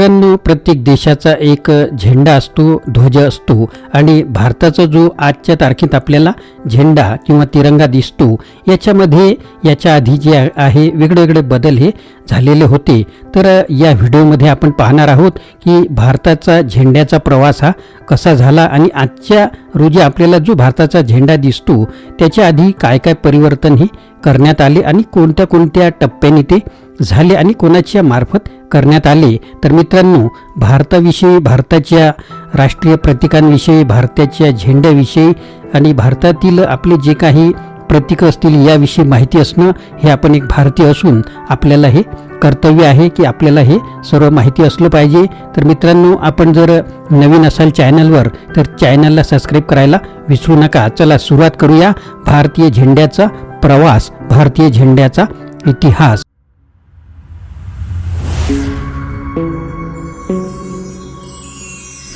मित्रांनो प्रत्येक देशाचा एक झेंडा असतो ध्वज असतो आणि भारताचा जो आजच्या तारखेत आपल्याला झेंडा किंवा तिरंगा दिसतो याच्यामध्ये याच्या आधी जे आहे वेगळे वेगळे बदल हे झालेले होते. तर या व्हिडिओमध्ये आपण पाहणार आहोत की भारताचा झेंड्याचा प्रवास हा कसा झाला आणि आजच्या रोजी आपल्याला जो भारताचा झेंडा दिसतो त्याच्या आधी काय काय परिवर्तन हे करण्यात आले आणि कोणत्या कोणत्या टप्प्याने ते झाले आणि कोणाच्या मार्फत करण्यात आले. तर मित्रांनो भारताविषयी भारताच्या राष्ट्रीय प्रतीकांविषयी भारताच्या झेंड्याविषयी आणि भारतातील आपले जे काही प्रतीकं असतील याविषयी माहिती असणं हे आपण एक भारतीय असून आपल्याला हे कर्तव्य आहे की आपल्याला हे सर्व माहिती असलं पाहिजे. तर मित्रांनो आपण जर नवीन असाल चॅनलवर तर चॅनलला सबस्क्राईब करायला विसरू नका. चला सुरुवात करूया. भारतीय झेंड्याचा प्रवास भारतीय झेंड्याचा इतिहास.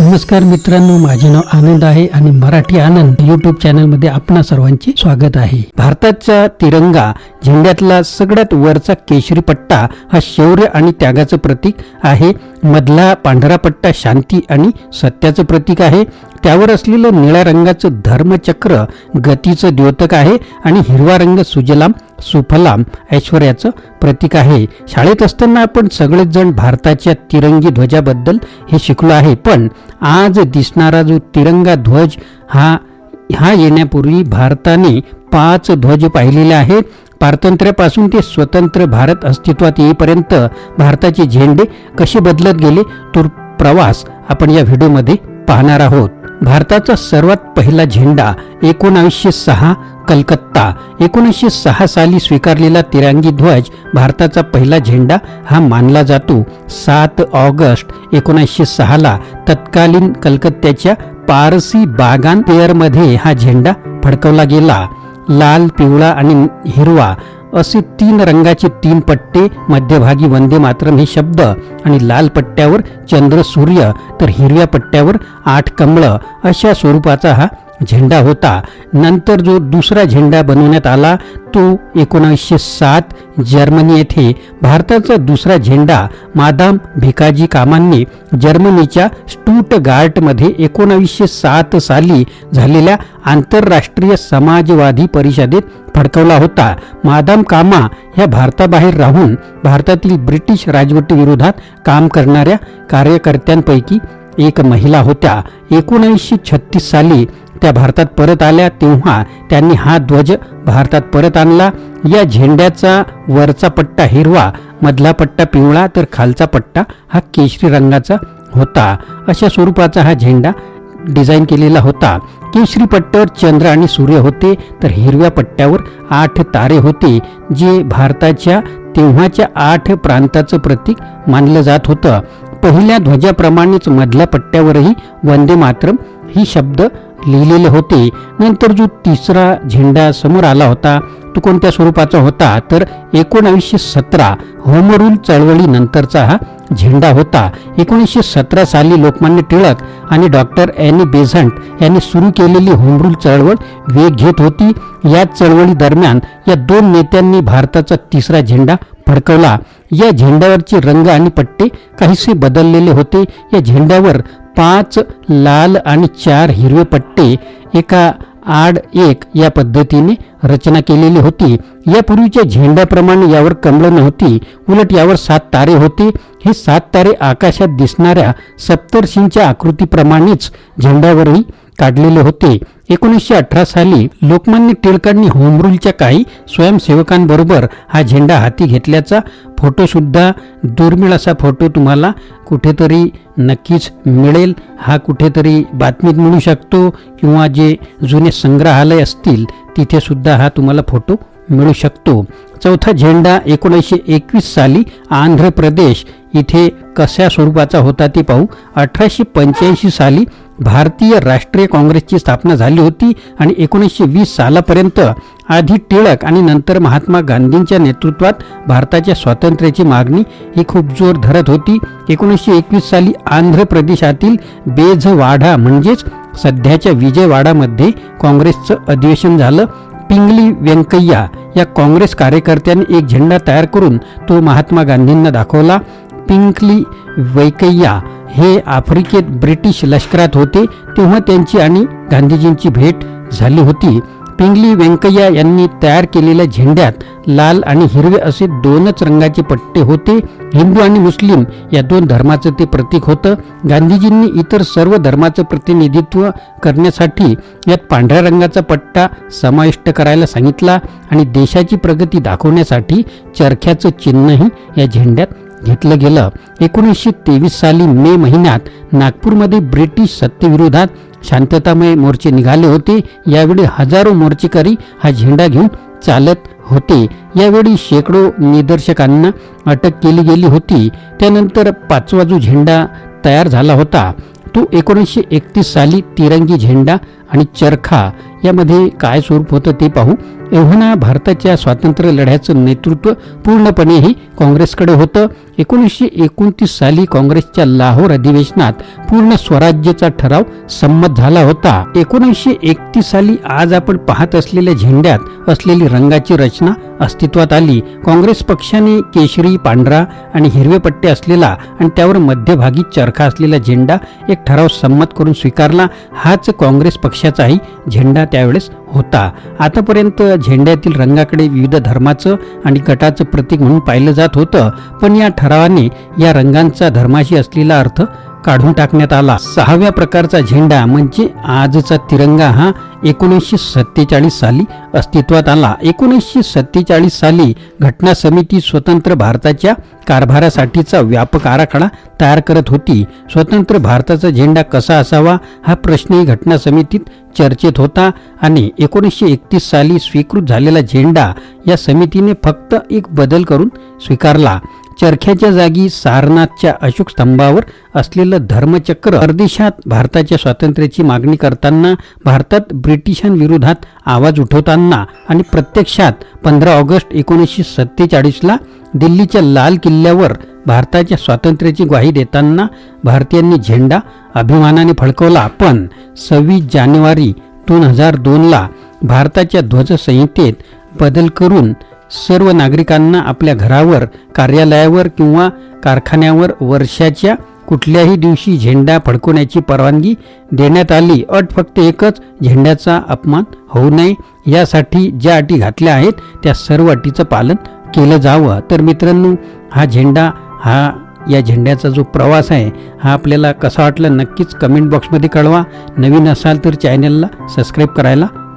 नमस्कार मित्रांनो माझे नाव आनंद आहे आणि मराठी आनंद युट्यूब चॅनलमध्ये आपणा सर्वांचे स्वागत आहे. भारताचा तिरंगा झेंड्यातला सगळ्यात वरचा केशरी पट्टा हा शौर्य आणि त्यागाचं प्रतीक आहे. मधला पांढरा पट्टा शांती आणि सत्याचं प्रतीक आहे. त्यावर असलेलं निळ्या रंगाचं धर्मचक्र गतीचं द्योतक आहे आणि हिरवा रंग सुजलाम सुफलाम ऐश्वर्याचं प्रतीक आहे. शाळेत असताना आपण सगळेच जण भारताच्या तिरंगी ध्वजाबद्दल हे शिकलो आहे पण आज दिसणारा जो तिरंगा ध्वज हा हा येण्यापूर्वी भारताने पाच ध्वज पाहिलेले आहेत. पारतंत्र्यापासून ते स्वतंत्र भारत अस्तित्वात येईपर्यंत भारताचे झेंडे कसे बदलत गेले तो प्रवास आपण या व्हिडिओमध्ये पाहणार आहोत. भारताचा सर्वात पहिला झेंडा एकोणावीसशे सहा कलकत्ता एकोणीसशे सहा साली स्वीकारलेला तिरंगी ध्वज भारताचा पहिला झेंडा हा मानला जातो. सात ऑगस्ट एकोणीसशे सहाला तत्कालीन कलकत्त्याच्या पारसी बागान पेअरमध्ये हा झेंडा फडकवला गेला. लाल पिवळा आणि हिरवा असे तीन रंगाचे तीन पट्टे मध्यभागी वंदे मातरम हे शब्द आणि लाल पट्ट्यावर चंद्र सूर्य तर हिरव्या पट्ट्यावर आठ कमळं अशा स्वरूपाचा हा झेंडा होता. नंतर जो दुसरा झेंडा बनवण्यात आला तो एकोणावीसशे सात जर्मनी येथे भारताचा दुसरा झेंडा मादाम भिकाजी कामांनी जर्मनीच्या स्टूटगार्टमध्ये एकोणावीसशे सात साली झालेल्या आंतरराष्ट्रीय समाजवादी परिषदेत फडकवला होता. मादाम कामा ह्या भारताबाहेर राहून भारतातील ब्रिटिश राजवटीविरोधात काम करणाऱ्या कार्यकर्त्यांपैकी एक महिला होत्या. एकोणीसशे छत्तीस साली त्या भारतात परत आल्या तेव्हा त्यांनी हा ध्वज भारतात परत आणला. या झेंड्याचा वरचा पट्टा हिरवा मधला पट्टा पिवळा तर खालचा पट्टा हा केशरी रंगाचा होता. अशा स्वरूपाचा हा झेंडा डिझाईन केलेला होता. केशरी पट्ट्यावर चंद्र आणि सूर्य होते तर हिरव्या पट्ट्यावर आठ तारे होते जे भारताच्या तेव्हाच्या आठ प्रांताचं प्रतीक मानलं जात होतं. पहिल्या ध्वजाप्रमाणेच मधल्या पट्ट्यावरही वंदे मातरम ही शब्द लिहिलेले होते. नंतर जो तिसरा झेंडा समोर आला होता तो कोणत्या स्वरूपाचा होता? तर एकोणावीसशे सतरा होमरूल चळवळीनंतरचा हा झेंडा होता. एकोणीसशे सतरा साली लोकमान्य टिळक आणि डॉक्टर एनी बेझंट यांनी सुरू केलेली होमरूल चळवळ वेग घेत होती. या चळवळी दरम्यान या दोन नेत्यांनी भारताचा तिसरा झेंडा फडकवला. या झेंड्यावरचे रंग आणि पट्टे काहीसे बदललेले होते. या झेंड्यावर पाच लाल आणि चार हिरवे पट्टे एका आड एक या पद्धतीने रचना केलेली होती. यापूर्वीच्या झेंड्याप्रमाणे यावर कमळं नव्हती उलट यावर सात तारे होते. हे सात तारे आकाशात दिसणाऱ्या सप्तर्षींच्या आकृतीप्रमाणेच झेंड्यावरही काढलेले होते. एकोणीसशे अठरा साली लोकमान्य टिळकांनी होमरूलच्या काही स्वयंसेवकांबरोबर हा झेंडा हाती घेतल्याचा फोटोसुद्धा दुर्मिळ असा फोटो तुम्हाला कुठेतरी नक्कीच मिळेल. हा कुठेतरी बातमीत मिळू शकतो किंवा जे जुने संग्रहालय असतील तिथेसुद्धा हा तुम्हाला फोटो मिळू शकतो. चौथा झेंडा एकोणीसशे एकवीस साली आंध्र प्रदेश इथे कशा स्वरूपाचा होता ते पाहू. अठराशे पंच्याऐंशी साली भारतीय राष्ट्रीय काँग्रेसची स्थापना झाली होती आणि एकोणीसशे वीस सालापर्यंत आधी टिळक आणि नंतर महात्मा गांधींच्या नेतृत्वात भारताच्या स्वातंत्र्याची मागणी ही खूप जोर धरत होती. एकोणीसशे एकवीस साली आंध्र प्रदेशातील बेझवाडा म्हणजेच सध्याच्या विजयवाडामध्ये काँग्रेसचं अधिवेशन झालं. पिंगली व्यंकय्या या काँग्रेस कार्यकर्त्यांनी एक झेंडा तयार करून तो महात्मा गांधींना दाखवला. पिंकली वैकय्या हे आफ्रिकेत ब्रिटिश लष्करात होते तेव्हा त्यांची आणि गांधीजींची भेट झाली होती. पिंगली व्यंकय्या यांनी तयार केलेल्या झेंड्यात लाल आणि हिरवे असे दोनच रंगाचे पट्टे होते. हिंदू आणि मुस्लिम या दोन धर्माचं ते प्रतीक होतं. गांधीजींनी इतर सर्व धर्माचं प्रतिनिधित्व करण्यासाठी यात पांढऱ्या रंगाचा पट्टा समाविष्ट करायला सांगितला आणि देशाची प्रगती दाखवण्यासाठी चरख्याचं चिन्हही या झेंड्यात घेतलं गेलं. एकोणीसशे तेवीस साली मे महिन्यात नागपूरमध्ये ब्रिटिश सत्तेविरोधात शांततामय मोर्चे निघाले होते. यावेळी हजारो मोर्चेकरी हा झेंडा घेऊन चालत होते. यावेळी शेकडो निदर्शकांना अटक केली गेली होती. त्यानंतर पाचवा जो झेंडा तयार झाला होता तो एकोणीसशे एकतीस साली तिरंगी झेंडा आणि चरखा. यामध्ये काय स्वरूप होतं ते पाहू. एव्हाना भारताच्या स्वातंत्र्य लढ्याचं नेतृत्व पूर्णपणेही काँग्रेसकडे होतं. एकोणीसशे एकोणतीस साली काँग्रेसच्या लाहोर अधिवेशनात पूर्ण स्वराज्याचा ठराव संमत झाला होता. एकोणीसशे एकतीस साली आज आपण पाहत असलेल्या झेंड्यात असलेली रंगाची रचना अस्तित्वात आली. काँग्रेस पक्षाने केशरी पांढरा आणि हिरवे पट्टे असलेला आणि त्यावर मध्यभागी चरखा असलेला झेंडा एक ठराव संमत करून स्वीकारला. हाच काँग्रेस पक्षाचाही झेंडा त्यावेळेस होता. आतापर्यंत झेंड्यातील रंगाकडे विविध धर्माचं आणि गटाचं प्रतीक म्हणून पाहिलं जात होतं. पण या ठरावाने या रंगांचा धर्माशी असलेला अर्थ काढून टाकण्यात आला. सहाव्या प्रकारचा झेंडा म्हणजे आजचा तिरंगा हा एकोणीसशे सत्तेचाळीस साली अस्तित्वात आला. एकोणीसशे सत्तेचाळीस साली घटना समिती स्वतंत्र भारताच्या कारभारासाठीचा व्यापक आराखडा तयार करत होती. स्वतंत्र भारताचा झेंडा कसा असावा हा प्रश्नही घटना समितीत चर्चेत होता आणि एकोणीसशे एकतीस साली स्वीकृत झालेला झेंडा या समितीने फक्त एक बदल करून स्वीकारला. चरख्याच्या जागी सारनाथच्या अशोक स्तंभावर असलेलं धर्मचक्र परदेशात भारताच्या स्वातंत्र्याची मागणी करताना भारतात ब्रिटिशांविरोधात आवाज उठवताना आणि प्रत्यक्षात पंधरा ऑगस्ट एकोणीसशे सत्तेचाळीसला दिल्लीच्या लाल किल्ल्यावर भारताच्या स्वातंत्र्याची ग्वाही देताना भारतीयांनी झेंडा अभिमानाने फडकवला. पण सव्वीस जानेवारी दोन हजार दोनला भारताच्या ध्वजसंहितेत बदल करून सर्व नागरिकांना आपल्या घरावर कार्यालयावर किंवा कारखान्यावर वर्षाच्या कुठल्याही दिवशी झेंडा फडकवण्याची परवानगी देण्यात आली. अट फक्त एकच झेंड्याचा अपमान होऊ नये. यासाठी ज्या अटी घातल्या आहेत त्या सर्व अटीचं पालन केलं जावं. तर मित्रांनो हा झेंडा हा या झेंड्याचा जो प्रवास आहे हा आपल्याला कसा वाटला नक्कीच कमेंट बॉक्समध्ये कळवा. नवीन असाल तर चॅनलला सबस्क्राईब करायला